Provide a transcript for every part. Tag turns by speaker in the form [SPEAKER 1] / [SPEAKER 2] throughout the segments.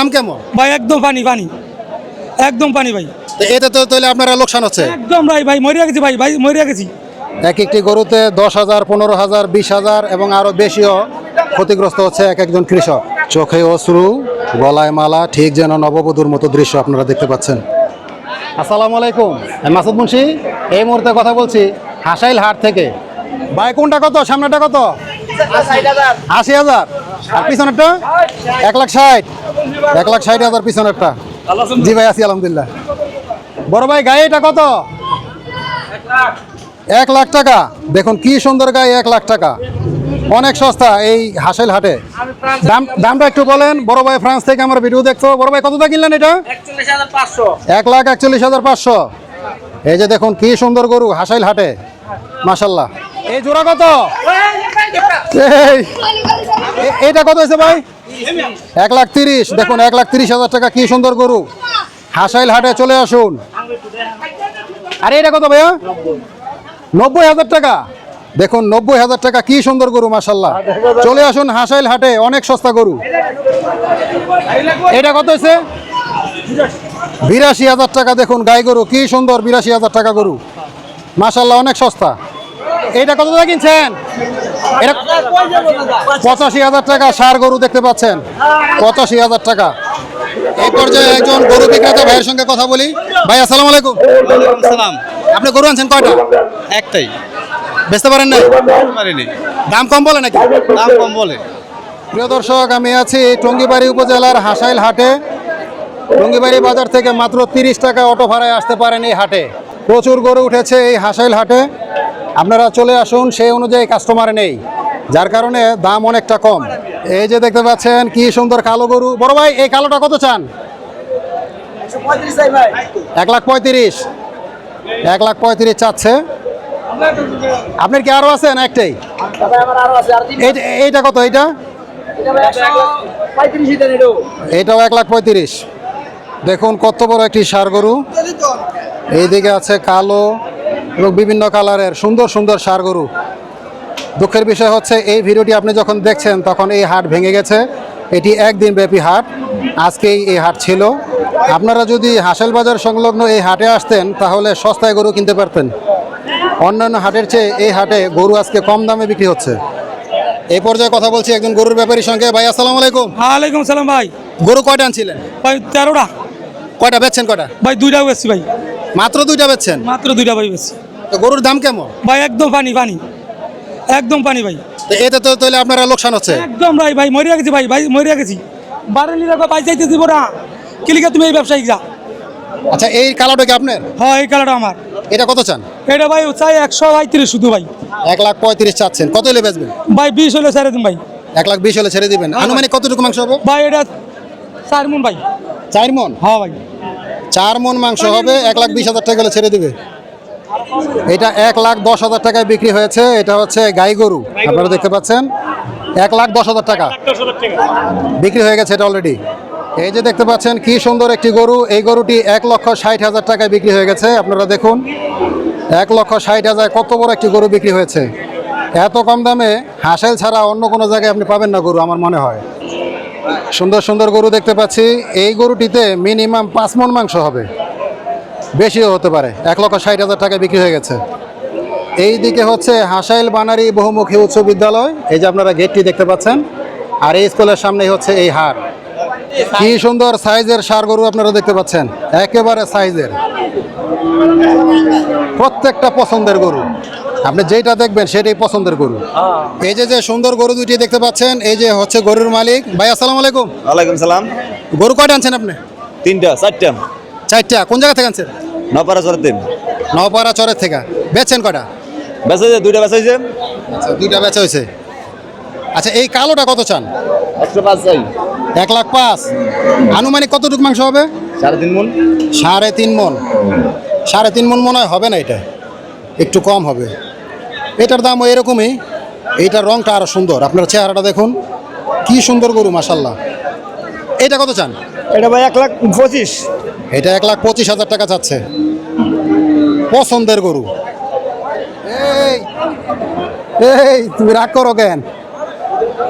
[SPEAKER 1] দাম কেমন?
[SPEAKER 2] ভাই একদম পানি পানি। একদম পানি ভাই।
[SPEAKER 1] তো এতে তো তাহলে আপনারা লোকসান হচ্ছে
[SPEAKER 2] একদম ভাই ভাই মরিয়া গেছি ভাই ভাই মরিয়া গেছি।
[SPEAKER 1] এক একটি গরুতে দশ হাজার পনেরো হাজার বিশ হাজার এবং আরও বেশিও ক্ষতিগ্রস্ত হচ্ছে এক একজন কৃষক। চোখে অশ্রু গলায় মালা ঠিক যেন নববধূর মতো দৃশ্য আপনারা দেখতে পাচ্ছেন। আসসালামু আলাইকুম। মাসুদ মুন্সি এই মুহূর্তে কথা বলছি হাসাইল হাট থেকে। ভাই কোনটা কত? সামনেটা কত? আশি হাজার। আর পিছনেরটা? এক লাখ ষাট। এক লাখ ষাট হাজার পিছনেরটা জি ভাই আছি আলহামদুলিল্লাহ বড় ভাই গায়ে এটা কত এক লাখ টাকা দেখুন কি সুন্দর গায়ে এক লাখ টাকা অনেক সস্তা এই হাসেল হাটে দাম দামটা একটু বলেন বড় ভাই ফ্রান্স থেকে আমার ভিডিও দেখছ বড় ভাই কতটা কিনলেন এটা এক লাখ একচল্লিশ হাজার পাঁচশো এই যে দেখুন কি সুন্দর গরু হাসাইল হাটে মাসাল্লাহ এই জোড়া কত এইটা কত হয়েছে ভাই এক লাখ তিরিশ, দেখুন, এক লাখ তিরিশ হাজার টাকা কি সুন্দর গরু। হাসাইল হাটে চলে আসুন। আরে, এটা কত ভাইয়া? নব্বই হাজার টাকা। দেখুন, নব্বই হাজার টাকা কি সুন্দর গরু মাসাল্লাহ চলে আসুন হাসাইল হাটে, অনেক সস্তা গরু। এটা কত হয়েছে? বিরাশি হাজার টাকা, দেখুন, গাই গরু, কি সুন্দর বিরাশি হাজার টাকা গরু। মাসাল্লাহ অনেক সস্তা। এইটা কত টাকা কিনছেন? এটা পঁচাশি হাজার টাকা সার গরু দেখতে পাচ্ছেন। পঁচাশি হাজার টাকা। এই পর্যায়ে একজন গরু বিক্রেতা ভাইয়ের সঙ্গে কথা বলি। ভাই আসসালামু আলাইকুম।
[SPEAKER 3] সালাম
[SPEAKER 1] আপনি গরু আনছেন কয়টা?
[SPEAKER 3] একটাই।
[SPEAKER 1] বেচতে পারেন না
[SPEAKER 3] পারিনি।
[SPEAKER 1] দাম কম বলে নাকি?
[SPEAKER 3] দাম কম বলে।
[SPEAKER 1] প্রিয় দর্শক আমি আছি টঙ্গিবাড়ি উপজেলার হাসাইল হাটে। টঙ্গিবাড়ি বাজার থেকে মাত্র তিরিশ টাকা অটো ভাড়ায় আসতে পারেন এই হাটে। প্রচুর গরু উঠেছে এই হাসাইল হাটে। আপনারা চলে আসুন সেই অনুযায়ী কাস্টমার নেই, যার কারণে দাম অনেকটা কম। এই যে দেখতে পাচ্ছেন, কি সুন্দর কালো গরু। বড় ভাই, এই কালোটা কত চান? এক লাখ পঁয়ত্রিশ। এক লাখ পঁয়ত্রিশ চাচ্ছে। আপনার কি আরও আছে না একটাই? এইটা কত এইটা? এটাও এক লাখ পঁয়ত্রিশ। দেখুন কত বড় একটি সার গরু। এইদিকে আছে কালো এবং বিভিন্ন কালারের সুন্দর সুন্দর সার গরু। দুঃখের বিষয় হচ্ছে এই ভিডিওটি আপনি যখন দেখছেন তখন এই হাট ভেঙে গেছে। এটি একদিন ব্যাপী হাট। আজকেই এই হাট ছিল। আপনারা যদি হাসেল বাজার সংলগ্ন এই হাটে আসতেন তাহলে সস্তায় গরু কিনতে পারতেন। অন্যান্য হাটের চেয়ে এই হাটে গরু আজকে কম দামে বিক্রি হচ্ছে। এই পর্যায়ে কথা বলছি একজন গরুর ব্যাপারীর সঙ্গে। ভাই আসসালামু আলাইকুম।
[SPEAKER 2] ওয়ালাইকুম সালাম ভাই।
[SPEAKER 1] গরু কয়টা আনছিলেন?
[SPEAKER 2] ভাই তেরোটা।
[SPEAKER 1] কয়টা বেচছেন কয়টা?
[SPEAKER 2] ভাই দুইটা বেশি ভাই।
[SPEAKER 1] মাত্র দুইটা বেচছেন?
[SPEAKER 2] মাত্র দুইটা ভাই বেশি
[SPEAKER 1] তো গরুর দাম কেমন?
[SPEAKER 2] ভাই একদম পানি পানি। একদম পানি ভাই।
[SPEAKER 1] তো এতে তো তাহলে আপনারা লোকসান হচ্ছে।
[SPEAKER 2] একদম ভাই ভাই মরিয়া গেছি ভাই ভাই মরিয়া গেছি। বারো লিটার ভাই চাইতে দিব না। কিলিকা তুমি এই ব্যবসায়িক যা?
[SPEAKER 1] আচ্ছা এই কালোটা কি আপনার?
[SPEAKER 2] হ্যাঁ এই কালারটা আমার।
[SPEAKER 1] এটা কত চান?
[SPEAKER 2] এটা ভাই চাই একশো পঁয়ত্রিশ শুধু ভাই।
[SPEAKER 1] এক লাখ পঁয়ত্রিশ চাচ্ছেন। কত হলে বেচবেন?
[SPEAKER 2] ভাই বিশ হলে ছেড়ে দিন ভাই।
[SPEAKER 1] এক লাখ বিশ হলে ছেড়ে দিবেন। আনুমানিক কতটুকু মাংস হবে?
[SPEAKER 2] ভাই এটা চার মন ভাই।
[SPEAKER 1] চার মন?
[SPEAKER 2] হ্যাঁ ভাই।
[SPEAKER 1] চার মন মাংস হবে এক লাখ বিশ হাজার টাকা হলে ছেড়ে দিবে। এটা এক লাখ দশ হাজার টাকায় বিক্রি হয়েছে। এটা হচ্ছে গাই গরু। আপনারা দেখতে পাচ্ছেন? এক লাখ দশ হাজার টাকা। বিক্রি হয়ে গেছে এটা অলরেডি এই যে দেখতে পাচ্ছেন, কি সুন্দর একটি গরু। এই গরুটি এক লক্ষ ষাট হাজার টাকায় বিক্রি হয়ে গেছে। আপনারা দেখুন, এক লক্ষ ষাট হাজার কত বড় একটি গরু বিক্রি হয়েছে। এত কম দামে হাসেল ছাড়া অন্য কোনো জায়গায় আপনি পাবেন না গরু, আমার মনে হয়। সুন্দর সুন্দর গরু দেখতে পাচ্ছি। এই গরুটিতে মিনিমাম পাঁচ মন মাংস হবে। বেশিও হতে পারে। এক লক্ষ ষাট হাজার টাকায় বিক্রি হয়ে গেছে। এই দিকে হচ্ছে হাসাইল বানারি বহুমুখী উচ্চ বিদ্যালয়। এই যে আপনারা গেটটি দেখতে পাচ্ছেন আর এই স্কুলের সামনেই হচ্ছে এই হাট কি সুন্দর সাইজের সার গরু আপনারা দেখতে পাচ্ছেন একেবারে সাইজের। প্রত্যেকটা পছন্দের গরু। আপনি যেটা দেখবেন সেটাই পছন্দের গরু। এই যে যে সুন্দর গরু দুইটি দেখতে পাচ্ছেন এই যে হচ্ছে গরুর মালিক। ভাই আসসালামু আলাইকুম।
[SPEAKER 3] ওয়ালাইকুম সালাম।
[SPEAKER 1] গরু কয়টা আনছেন আপনি?
[SPEAKER 3] তিনটা চারটা।
[SPEAKER 1] চারটা কোন জায়গা থেকে আনছেন?
[SPEAKER 3] নপাড়া চরের দিন
[SPEAKER 1] নপাড়া চরের থেকে। বেচছেন কয়টা?
[SPEAKER 3] বেচা যায় দুইটা বেচা হয়েছে।
[SPEAKER 1] আচ্ছা দুইটা বেচা হয়েছে। আচ্ছা এই কালোটা কত চান?
[SPEAKER 3] একশো পাঁচ চাই।
[SPEAKER 1] এক লাখ পাঁচ। আনুমানিক কতটুকু মাংস হবে?
[SPEAKER 3] সাড়ে তিন মন।
[SPEAKER 1] সাড়ে তিন মন। সাড়ে তিন মন মনে হয় হবে না এটা? একটু কম হবে। এটার দামও এরকমই। এইটার রংটা আরও সুন্দর। আপনার চেহারাটা দেখুন। কি সুন্দর গরু মাসাল্লাহ এটা কত চান?
[SPEAKER 2] এটা ভাই এক লাখ পঁচিশ।
[SPEAKER 1] এটা এক লাখ পঁচিশ হাজার টাকা চাচ্ছে পছন্দের গরু। এই এই তুমি রাগ করো কেন?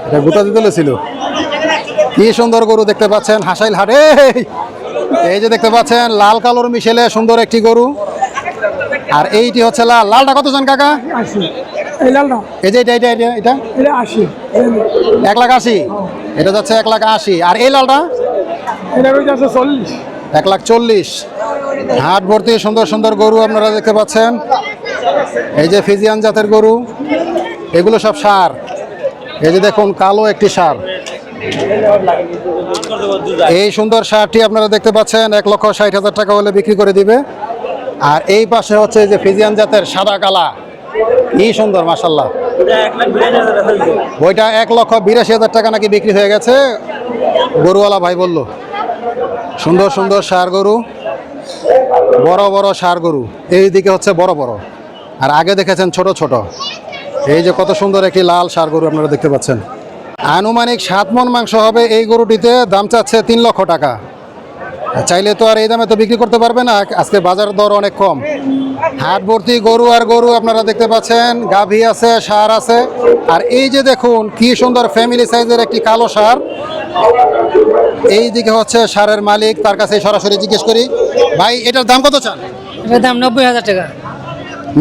[SPEAKER 1] এটা গোটা দিতে ছিল। কি সুন্দর গরু দেখতে পাচ্ছেন হাসাইল হাটে। এই যে দেখতে পাচ্ছেন লাল কালোর মিশেলে সুন্দর একটি গরু। আর এইটি হচ্ছে লাল। লালটা কত জন কাকা?
[SPEAKER 2] এই লালটা।
[SPEAKER 1] এই যে এটা এটা এটা এটা?
[SPEAKER 2] আশি।
[SPEAKER 1] এক লাখ আশি। এটা যাচ্ছে এক লাখ আশি। আর এই লালটা?
[SPEAKER 2] এটা চল্লিশ।
[SPEAKER 1] এক লাখ চল্লিশ। হাট ভর্তি, সুন্দর সুন্দর গরু আপনারা দেখতে পাচ্ছেন। এই যে ফিজিয়ান জাতের গরু, এগুলো সব সার। এই যে দেখুন, কালো একটি সার। এই সুন্দর সারটি আপনারা দেখতে পাচ্ছেন, এক লক্ষ ষাট হাজার টাকা হলে বিক্রি করে দিবে। আর এই পাশে হচ্ছে যে ফিজিয়ান জাতের সাদা কালা। কি সুন্দর মাসাল্লাহ ওইটা এক লক্ষ বিরাশি হাজার টাকা নাকি বিক্রি হয়ে গেছে। গরুওয়ালা ভাই বলল। সুন্দর সুন্দর সার গরু, বড় বড় সার গরু। এই দিকে হচ্ছে বড় বড়। আর আগে দেখেছেন ছোট ছোট। এই যে কত সুন্দর একটি লাল সার গরু আপনারা দেখতে পাচ্ছেন। আনুমানিক সাত মন মাংস হবে এই গরুটিতে, দাম চাচ্ছে তিন লক্ষ টাকা। চাইলে তো আর এই দামে তো বিক্রি করতে পারবে না, আজকে বাজার দর অনেক কম। হাট ভর্তি গরু আর গরু আপনারা দেখতে পাচ্ছেন, গাভী আছে, সার আছে। আর এই যে দেখুন, কি সুন্দর ফ্যামিলি সাইজের একটি কালো সার। এই দিকে হচ্ছে সারের মালিক তার কাছে সরাসরি জিজ্ঞেস করি। ভাই এটার দাম কত চান?
[SPEAKER 4] এটার দাম নব্বই হাজার টাকা।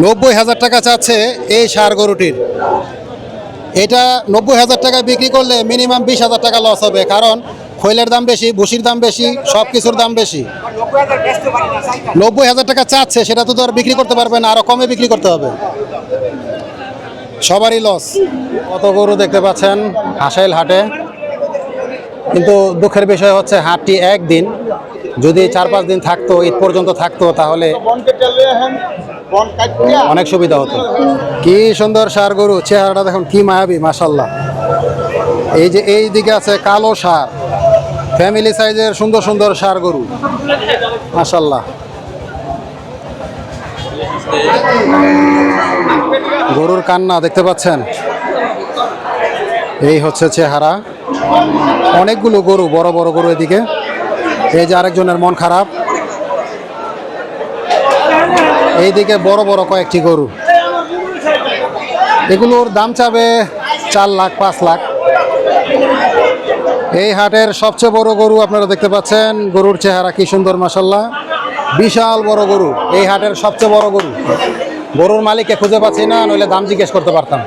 [SPEAKER 1] নব্বই হাজার টাকা চাচ্ছে এই সার গরুটির। এটা নব্বই হাজার টাকা বিক্রি করলে মিনিমাম বিশ হাজার টাকা লস হবে কারণ খৈলের দাম বেশি ভুসির দাম বেশি সব কিছুর দাম বেশি। নব্বই হাজার টাকা চাচ্ছে সেটা তো তো আর বিক্রি করতে পারবে না আরও কমে বিক্রি করতে হবে। সবারই লস কত গরু দেখতে পাচ্ছেন? হাসাইল হাটে। কিন্তু দুঃখের বিষয় হচ্ছে হাটটি একদিন। যদি চার পাঁচ দিন থাকতো, ঈদ পর্যন্ত থাকতো, তাহলে অনেক সুবিধা হতো। কি সুন্দর সার গরু, চেহারাটা দেখুন, কি মায়াবী মাসাল্লাহ এই যে এই দিকে আছে কালো সার ফ্যামিলি সাইজের সুন্দর সুন্দর সার গরু মাসাল্লাহ গরুর কান্না, দেখতে পাচ্ছেন? এই হচ্ছে চেহারা। অনেকগুলো গরু, বড় বড় গরু এদিকে। এই যে আরেকজনের মন খারাপ। এইদিকে বড় বড় কয়েকটি গরু। এগুলোর দাম চাবে চার লাখ, পাঁচ লাখ। এই হাটের সবচেয়ে বড় গরু আপনারা দেখতে পাচ্ছেন। গরুর চেহারা কি সুন্দর মাসাল্লাহ বিশাল বড় গরু। এই হাটের সবচেয়ে বড় গরু। গরুর মালিককে খুঁজে পাচ্ছি না, নইলে দাম জিজ্ঞেস করতে পারতাম।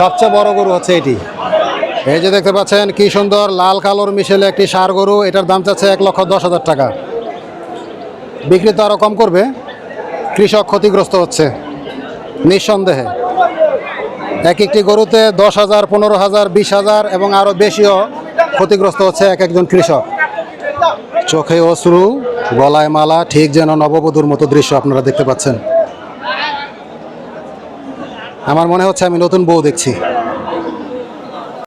[SPEAKER 1] সবচেয়ে বড় গরু হচ্ছে এটি। এই যে দেখতে পাচ্ছেন, কি সুন্দর, লাল কালোর মিশেলে একটি সার গরু, এটার দাম চাচ্ছে এক লক্ষ দশ হাজার টাকা। বিক্রি তো আরও কম করবে, কৃষক ক্ষতিগ্রস্ত হচ্ছে, নিঃসন্দেহে। এক একটি গরুতে দশ হাজার, পনেরো হাজার, বিশ হাজার এবং আরও বেশিও ক্ষতিগ্রস্ত হচ্ছে এক একজন কৃষক। চোখে অশ্রু, গলায় মালা, ঠিক যেন নববধূর মতো দৃশ্য আপনারা দেখতে পাচ্ছেন। আমার মনে হচ্ছে আমি নতুন বউ দেখছি।